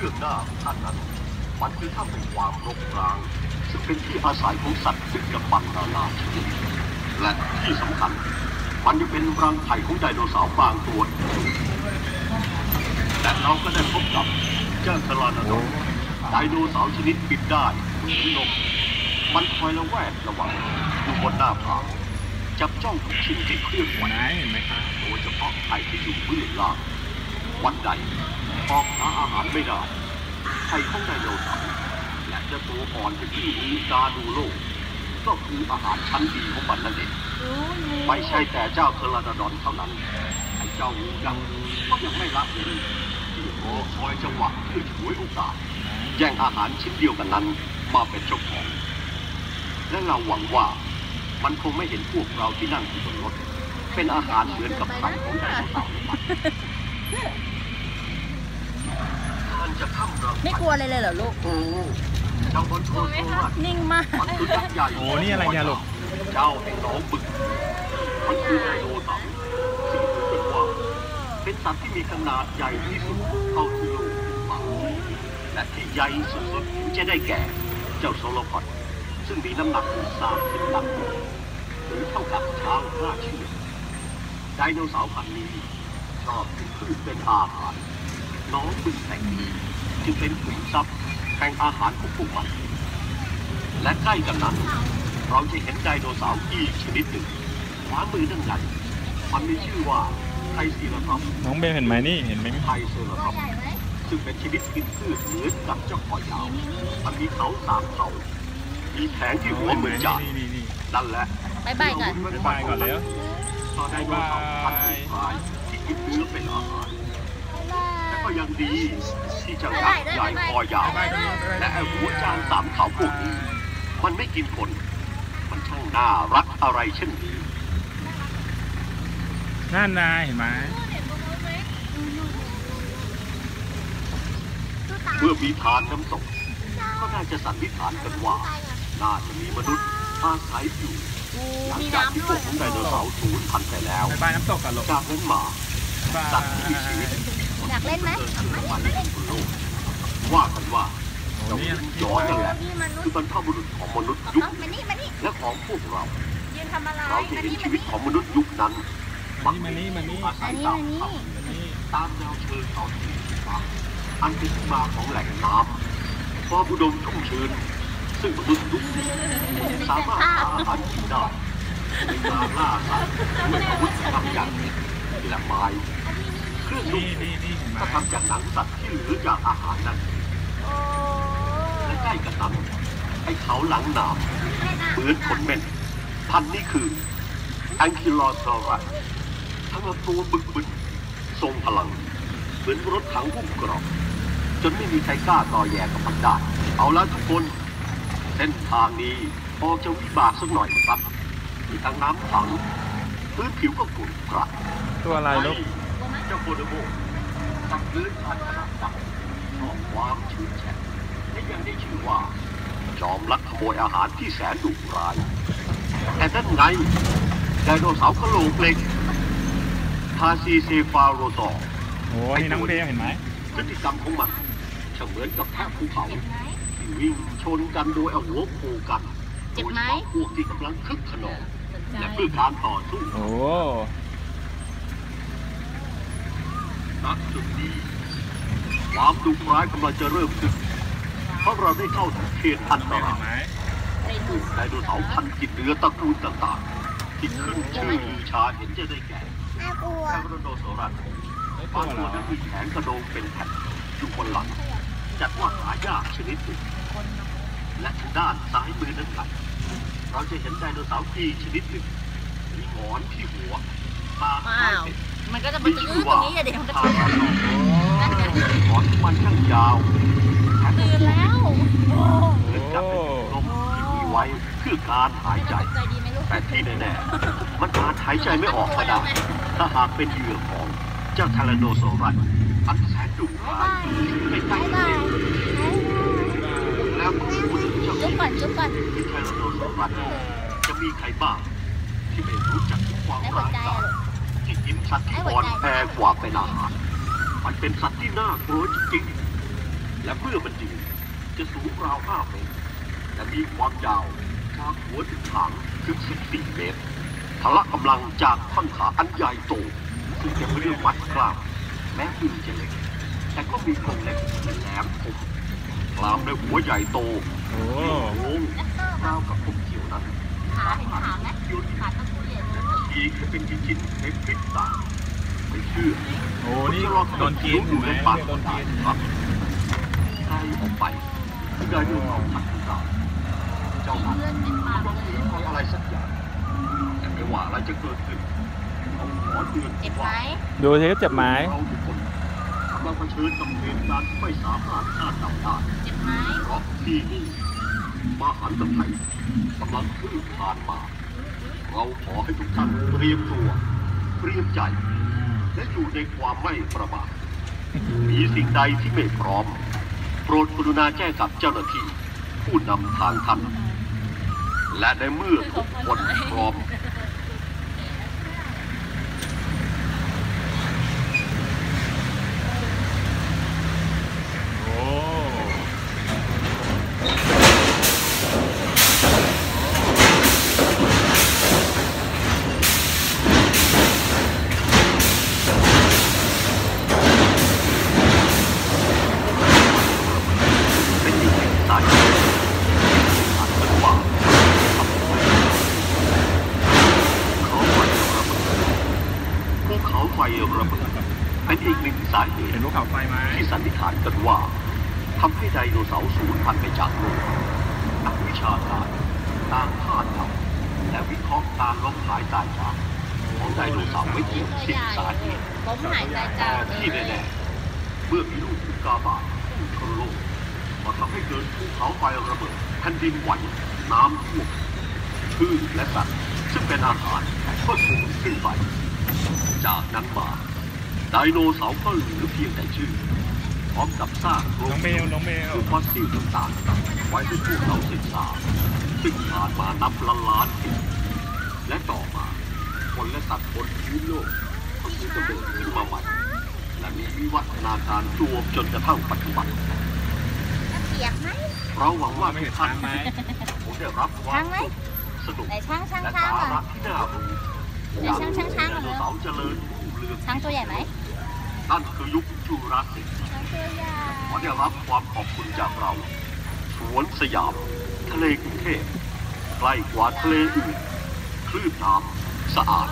บื้องหน้าของท่านนั้น มันคือถ้ำแห่งความรกร้าง ซึ่งเป็นที่อาศัยของสัตว์ดึกดำบรรพ์นานาชนิดและที่สำคัญ มันยังเป็นรังไข่ของไดโนเสาร์บางตัวอีกด้วยและเราก็ได้พบกับเจ้าทรานโดอนไดโนเสาร์ชนิดบินได้เหมือนนกมันคอยระแวดระวังอยู่บนหน้าผาจับจ้องทุกชิ้นที่เคลื่อนไหวไหนเห็นไหมคะโดยเฉพาะไข่ที่อยู่เบื้องล่างวันใดออกหาอาหารไม่ได้ ไข่ของไดโนเสาร์และเจะตัวอ่อนที่ชื่อมีกาดูโลก ก็คืออาหารชั้นดีของมันนั่นเองไม่ใช่แต่เจ้าเทอร์ราดอนเท่านั้นไอ้เจ้างูยังก็ยังไม่ละเลยที่รอคอยจังหวะเพื่อฉวยโอกาสแย่งอาหารชิ้นเดียวกันนั้นมาเป็นเจ้าของและเราหวังว่ามันคงไม่เห็นพวกเราที่นั่งอยู่บนรถ เป็นอาหารเหมือนกับไข่ของไดโนเสาร์มันจะข้ามเรา ไม่กลัวเลยเลยเหรอลูก โอ้เจ้าบนโชว์โซรัสนิ่งมาก มันคือยักษ์ใหญ่โอ้นี่อะไรเนี่ยลูก เจ้าแห่งหนองบึกมันคือไดโนเสาร์ซึ่งถือเป็นว่าเป็นสัตว์ที่มีขนาดใหญ่ที่สุดเท่าที่โลกมีมาและที่ใหญ่สุดๆถึงจะได้แก่เจ้าโซโลพอดซึ่งมีน้ำหนักถึงสามสิบตันหรือเท่ากับช้างห้าเชือกไดโนเสาร์พันธุ์นี้ชอบกินพืชเป็นอาหารหน้องบึกแห่งนี้ จึงเป็นขุมทรัพย์แห่งอาหารของพวกมัน และใกล้กันนั้น เราจะเห็นไดโนเสาร์อีกชนิดหนึ่งขวามือนั่นไงมันมีชื่อว่าไทซีราทอปส์น้องเบลเห็นไหมนี่เห็นไหมไทเซราทอปส์ซึ่งเป็นชนิดกินพืชเหมือนกับเจ้าคอยาว มันมีเขาสามเขามีแผงที่หัวเหมือนจานนี่นี่นี่นั่นแหละบายบายก่อนบ๊ายบายก่อนแล้วตอนไดโนเสาร์พันธุ์สุดท้ายที่กินเนื้อเป็นอาหารแต่ก็ยังดี ที่จ้ายักใหญ่คอยาว และไอ้หัวจานสามเขาพวกนี้ มันไม่กินคน มันช่างน่ารักอะไรเช่นนี้นั่นนายเห็นไหมเมื่อมีทานน้ำตกก็น่าจะสันนิษฐานกันว่า น่าจะมีมนุษย์อาศัยอยู่หลังจากที่พวกของไดโนเสาร์สูญพันธุ์ไปแล้วบ๊ายบายน้ำตกกันลูกจากนั้นมาสัตว์ที่มีชีวิต อยากเล่นไหมเดินขึ้นมาบนโลกว่ากันว่าโอ้เจ้านี่หินย้อยนั่นแหละนี่มนุษคือย์บรรพบุรุษของมนุษย์ยุคมานี่มานี่และของพวกเรายืนทำอะไรเราจะมาเห็นนี่ชีมาวิตนี่ของมนุษย์ยุคนั้นมานี่มานี่อาศัยตามเขามานี่ตามแนวเชิงเขาที่ต่างอันเป็นที่มาของแหล่งน้ำความอุดมชุ่มชื้นซึ่งมนุษย์ยุคนี้สามารถหาอาหารกินได้ในการล่าสัตว์ด้วยอาวุธทำอย่างและไม้ เครื่องนุ่นี่งนี่นี่เห็นไหมก็ทำจากหนังสัตว์ที่เหลือจากอาหารนั้นโอ้และใกล้กันนั้นไอ้เขาหลังหนามเหมือนขนเม่น พันธุ์นี้คือแองคิลอซอรัสทั้งลำตัวบึกบึนทรงพลัง เหมือนรถถังหุ้มเกรอบจนไม่มีใครกล้าต่อแย่กับมันได้ เอาละทุกคน เส้นทางนี้ออกจะวิบากสักหน่อยนะครับมีทั้งน้ำขังพื้นผิวก็กรุ่นกระตัวอะไรลูกเจ้าโคโดโมสัตว์เลื้อยคลานขนาดดำชอบความชื้นแฉะและยังได้ชื่อว่า จอมลักขโมยอาหารที่แสนดุร้าย แต่นั่นไงไดโนเสาร์กระโหลกเหล็กทาซีเซฟาโรซอร์โอ้นี่น้องเบลเห็นไหมพฤติกรรมของมันช่างเหมือนกับแทะภูเขาที่วิ่งชนกันโดยเอาหัวโขกกันเจ็บไหมโดยเฉพาะพวกที่กำลังคึกขนองและเพื่อการต่อสู้โอ้ ณจุดนี้ความดุร้ายกำลังจะเริ่มขึ้นเพราะเราได้เข้าถึงเขตอันตเบลราเห็นยไหมซึ่งไดโนเสาร์พันธุ์กินเนื้อตระกูลต่างๆที่ขึ้นชื่อลือชาเห็นจะได้แก่น่กลัวแคโรโนโซรัสบางตัวนั้นมีแขนกระโดงเป็นแผ่นอยู่บนหลังจัดว่าหายากชนิดหนึ่งและทางด้านซ้ายมือนั้นครับเราจะเห็นไดโนเสาร์อีกชนิดหนึ่งมีหงอนที่หัวตาคล้ายเป็ด มันก็จะมามีตื้ชื่ออตรว่างนี้อย่าเดี๋ยวมันก็ทาตื้อราโนนั่นไงหงอนของมันช่างยาวแถมตื่นแล้วโอ้เหมือนกับเป็นลมที่มีไว้เพื่อการหายใจตกใจดีไหมลูกแต่ที่แน่ๆมันอาจหายใจไม่ออกก็ได้ถ้าหากเป็นเหยื่อของเจ้าทาราโนโซรัสอันแสนดุร้ายไม่ใกล้เร็วแล้วก็พูดถึงเจ้าจุ๊บก่อนจุ๊บก่อนที่ทาราโนโซรัสจะมีใครบ้างที่ไม่รู้จักถึงความได้หัวร้ายใจกาอะจลู กที่กินสัตว์ที่อ่อนแอกว่าเป็นอาหาร มันเป็นสัตว์ที่น่ากลัวจริงๆ และเมื่อมันยืนจะสูงราว5เมตร และมีความยาวจากหัวถึงหางถึง14เมตรพละกำลังจากท่อนขาอันใหญ่โตซึ่งเต็มไปด้วยมัดกล้ามแม้อึนจะเล็กแต่ก็มีโครงเล็กและแหลมคมกลามด้วยหัวใหญ่โตโอ้โค้งราวกับผมเขียวนั้นขาเห็นขาไหมยุดขาตะกุเรียน อีกให้เป็นชิ้นๆในพริบตาไม่เชื่อโหนี่โดนกินเห็นไหมปากโดนกินครับใครออกไปที่ได้ดูเขาทักทายเจ้ามันเลือดเป็นปากต้องเลถืยอทำอะไรสักอย่างแต่ไม่ว่าอะไรจะเกิดขึ้นเขาขอเตือนเจ็บไหมว่าดูสิเจ็บไหมเราทุกคนกำลังเผชิญกับเหตุการณ์ที่ไม่สามารถคาดเดาได้เจ็บไหมเพราะที่นี่มหันตภัยกำลังคลื่นผ่านมา เราขอให้ทุกท่านเตรียมตัว เตรียมใจ และอยู่ในความไม่ประมาท มีสิ่งใดที่ไม่พร้อม โปรดกรุณาแจ้งกับเจ้าหน้าที่ ผู้นำทางท่าน และในเมื่อทุกคนพร้อมาไฟไหมที่สันนิษฐานกันว่าทำให้ไดโนเสาร์สูญพันธุ์ไปจากโลกนักวิชาการต่างคาดเดาและวิเคราะห์การล้มหายตายจากของไดโนเสาร์ไว้เพียงสิบสาเหตุล้มหายใจจาแต่กที่แน่ๆเมื่อมีลูกอุกาบาตพุ่งชนโลกมาทำให้เกิดภูเขาไฟระเบิดแผ่นดินไหวน้ำท่วมพืชและสัตว์ ซึ่งเป็นอาหารก็สูญสิ้นไป จากนั้นมา ไดโนเสาร์ก็เหลือเพียงแต่ชื่อ พร้อมกับซากโครน้องงเบลน้องเบลคือฟอสซิลต่างๆไว้ให้พวกเราศึกษา ซึ่งผ่านมานับล้านล้านปีและต่อมาคนและสัตว์บนพื้นโลกก็คือกำเนิดขึ้นมาใหม่และมีวิวัฒนาการรวมจนกระทั่งปัจจุบัน เปียกไหมเราหวังว่าไม่ทุเห็กนท่าช้านงไหมคงได้รับความช้างไหมสุขสนุกไหนช่างช่างและช่างสาก่อระนที่น่ารู้ไหนช่างช่างช่างก่อนไดเร็วโนเสาร์เจริญรุ่งเรืองช่างตัวใหญ่ไหม นั่นคือยุคจูราสิกช่างตัวใหญ่ขอได้รับความขอบคุณจากเรา สวนสยาม ทะเลกรุงเทพใกล้กว่าทะเลอื่น คลื่นน้ำสะอาด